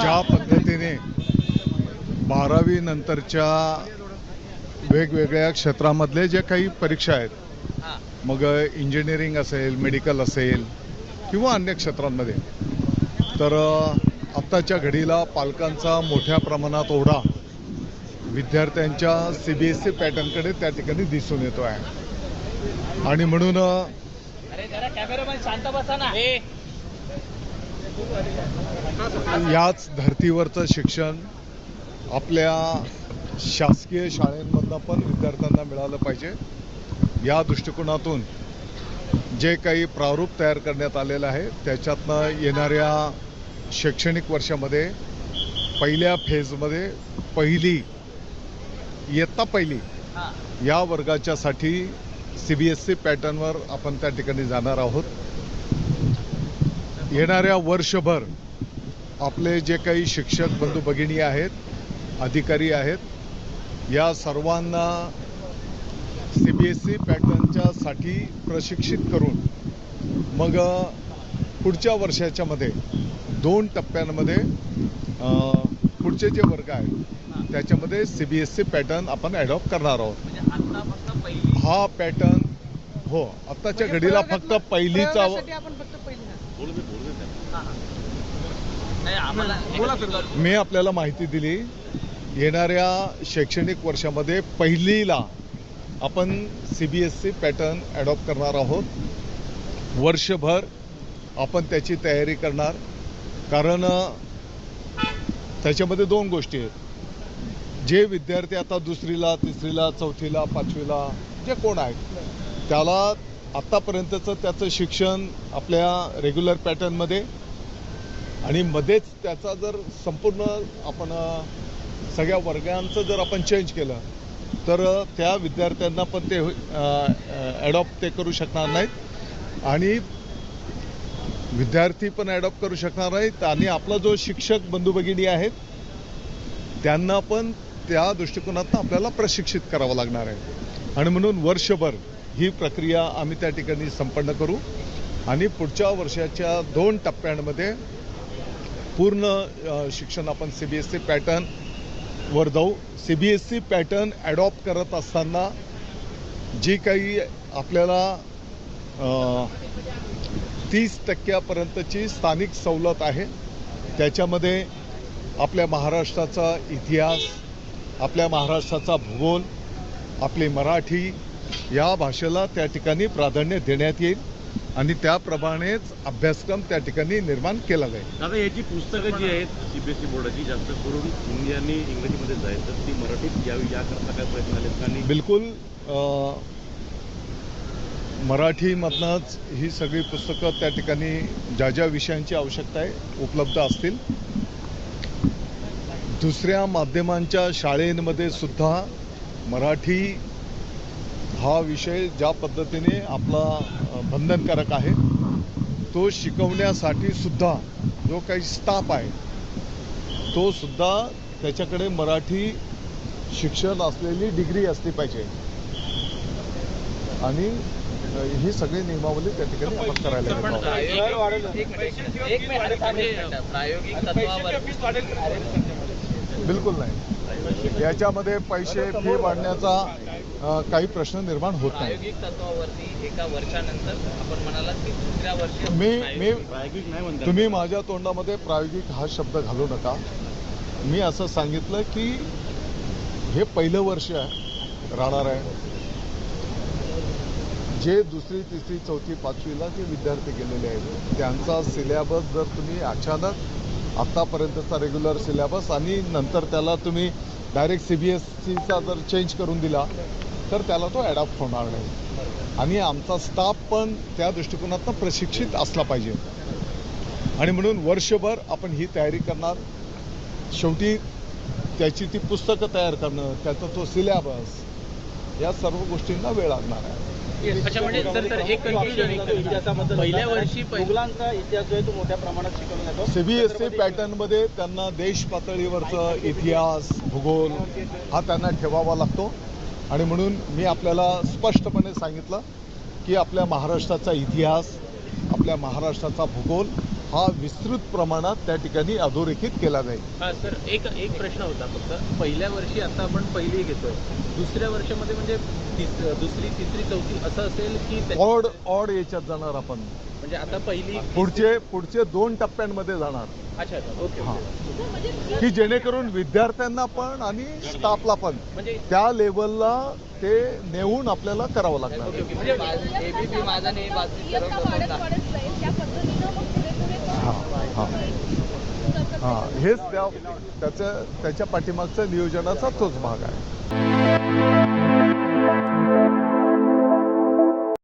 ज्या पद्धतीने बारावी नंतरच्या वेगवेगळ्या क्षेत्रामधले जे काही परीक्षा आहेत मग इंजिनिअरिंग असेल मेडिकल असेल किंवा अन्य क्षेत्रांमध्ये तर आत्ताच्या घडीला पालकांचा मोठ्या प्रमाणात ओढा विद्यार्थ्यांच्या सी बी एस सी पॅटर्नकडे त्या ठिकाणी दिसून येतो आहे आणि म्हणून याच धर्तीवरचं शिक्षण आपल्या शासकीय शाळेंमधनं पण विद्यार्थ्यांना मिळालं पाहिजे. या दृष्टिकोनातून जे काही प्रारूप तयार करण्यात आलेलं आहे त्याच्यातनं येणाऱ्या शैक्षणिक वर्षामध्ये पहिल्या फेजमध्ये पहिली इयत्ता पहिली या वर्गाच्यासाठी सी बी एस सी पॅटर्नवर आपण त्या ठिकाणी जाणार आहोत. येणाऱ्या वर्षभर आपले जे काही शिक्षक बंधू भगिनी आहेत अधिकारी आहेत या सर्वांना सी बी एस सी पॅटर्नच्यासाठी प्रशिक्षित करून मग पुढच्या वर्षाच्यामध्ये दोन टप्प्यांमध्ये पुढचे जे वर्ग आहेत त्याच्यामध्ये C B S C pattern आपण ॲडॉप्ट करणार आहोत. म्हणजे आता फक्त पहिली. हा पॅटर्न हो आत्ताच्या घडीला फक्त पहिलीचा मी आपल्याला माहिती दिली येणाऱ्या शैक्षणिक वर्षामध्ये पहिलीला आपण C B S C pattern adopt करणार आहोत. वर्षभर आपण त्याची तयारी करणार. कारण त्याच्यामध्ये दोन गोष्टी आहेत. जे विद्यार्थी आता दुसरीला तिसरीला चौथीला पाचवीला जे कोण आहेत त्याला आत्तापर्यंतचं त्याचं शिक्षण आपल्या रेग्युलर पॅटर्नमध्ये आणि मध्येच त्याचा जर संपूर्ण आपण सगळ्या वर्गांचं जर आपण चेंज केलं तर त्या विद्यार्थ्यांना पण ते ॲडॉप्ट ते करू शकणार नाहीत. आणि विद्यार्थी पण ॲडॉप्ट करू शकणार नाहीत. आणि आपला जो शिक्षक बंधू भगिनी आहेत त्यांना पण त्या दृष्टिकोनातून आपल्याला प्रशिक्षित करावं लागणार आहे. आणि म्हणून वर्षभर ही प्रक्रिया आम्ही त्या ठिकाणी संपन्न करू. आणि पुढच्या वर्षाच्या दोन टप्प्यांमध्ये पूर्ण शिक्षण आपण सी बी एस सी पॅटर्नवर जाऊ. C B S C pattern adopt करत असताना जी काही आपल्याला तीस टक्क्यापर्यंतची स्थानिक सवलत आहे त्याच्यामध्ये आपल्या महाराष्ट्राचा इतिहास आपल्या महाराष्ट्राचा भूगोल आपली मराठी या भाषेला त्या ठिकाणी प्राधान्य देण्यात येईल. आणि त्याप्रमाणेच अभ्यासक्रम त्या ठिकाणी निर्माण केला जाईल. दादा याची पुस्तकं जी आहेत सीबीएसई बोर्डाची जास्त करून हिंदी आणि इंग्रजीमध्येच आहेत तर ती मराठीत यावी याकरता काय प्रयत्न झालेत आणि बिलकुल मराठीमधनंच ही सगळी पुस्तकं त्या ठिकाणी ज्या ज्या विषयांची आवश्यकता आहे उपलब्ध असतील. दुसऱ्या माध्यमांच्या शाळेंमध्ये सुद्धा मराठी हा विषय ज्या पद्धतीने आपला बंधनकारक आहे तो शिकवण्यासाठी सुद्धा जो काही स्टाफ आहे तो सुद्धा त्याच्याकडे मराठी शिक्षण असलेली डिग्री असली पाहिजे. आणि ही सगळी नियमावली त्या ठिकाणी आपण करायला पण घेतो प्रायोगिक- एक मिनिट, एक मिनिट, प्रायोगिक तत्वावर बिलकुल नाही. याच्यामध्ये पैसे फी वाढण्याचा काही प्रश्न निर्माण होत नाही प्रायोगिक तत्वावरती एका वर्षानंतर आपण म्हणालात की दुसऱ्या वर्षी मी तुम्ही माझ्या तोंडामध्ये प्रायोगिक हा शब्द घालू नका. मी असं सांगितलं की हे पहिलं वर्ष आहे राहणार आहे. जे दुसरी तिसरी चौथी पाचवीला जे विद्यार्थी गेलेले आहेत त्यांचा सिलेबस जर तुम्ही अचानक आत्तापर्यंतचा रेग्युलर सिलेबस आणि नंतर त्याला तुम्ही डायरेक्ट सी बी एस सीचा जर चेंज करून दिला तर त्याला तो ॲडॉप्ट होणार नाही. आणि आमचा स्टाफ पण त्या दृष्टिकोनातनं प्रशिक्षित असला पाहिजे. आणि म्हणून वर्षभर आपण ही तयारी करणार. शेवटी त्याची ती पुस्तकं तयार करणं त्याचा तो सिलेबस या सर्व गोष्टींना वेळ लागणार आहे. अच्छा म्हणजे सर तर एक कन्फ्युजन इतिहासाबद्दल पहिल्या वर्षी पहि- मुघलांचा इतिहास जो आहे तो मोठ्या प्रमाणात शिकवला जातो. सी बी एस सी पॅटर्नमध्ये त्यांना देश पातळीवरचं इतिहास भूगोल हा त्यांना ठेवावा लागतो. आणि म्हणून मी आपल्याला स्पष्टपणे सांगितलं की आपल्या महाराष्ट्राचा इतिहास आपल्या महाराष्ट्राचा भूगोल हा विस्तृत प्रमाणात त्या ठिकाणी अधोरेखित केला जाईल हा सर एक एक प्रश्न होता फक्त पहिल्या वर्षी आता आपण पहिली घेतोय दुसऱ्या वर्षामध्ये म्हणजे दुसरी तिसरी चौथी असं असेल की ऑड ऑड याच्यात जाणार आपण म्हणजे आता पहिली पुढचे पुढचे दोन टप्प्यांमध्ये जाणार अच्छा अच्छा ओके हा. की जेणेकरून विद्यार्थ्यांना पण आणि स्टाफला पण म्हणजे त्या लेवलला ते नेऊन आपल्याला करावं लागणार म्हणजे माझा हा, हेच त्या त्याच्या त्याच्या पाठीमागचं नियोजनाचा तोच भाग आहे.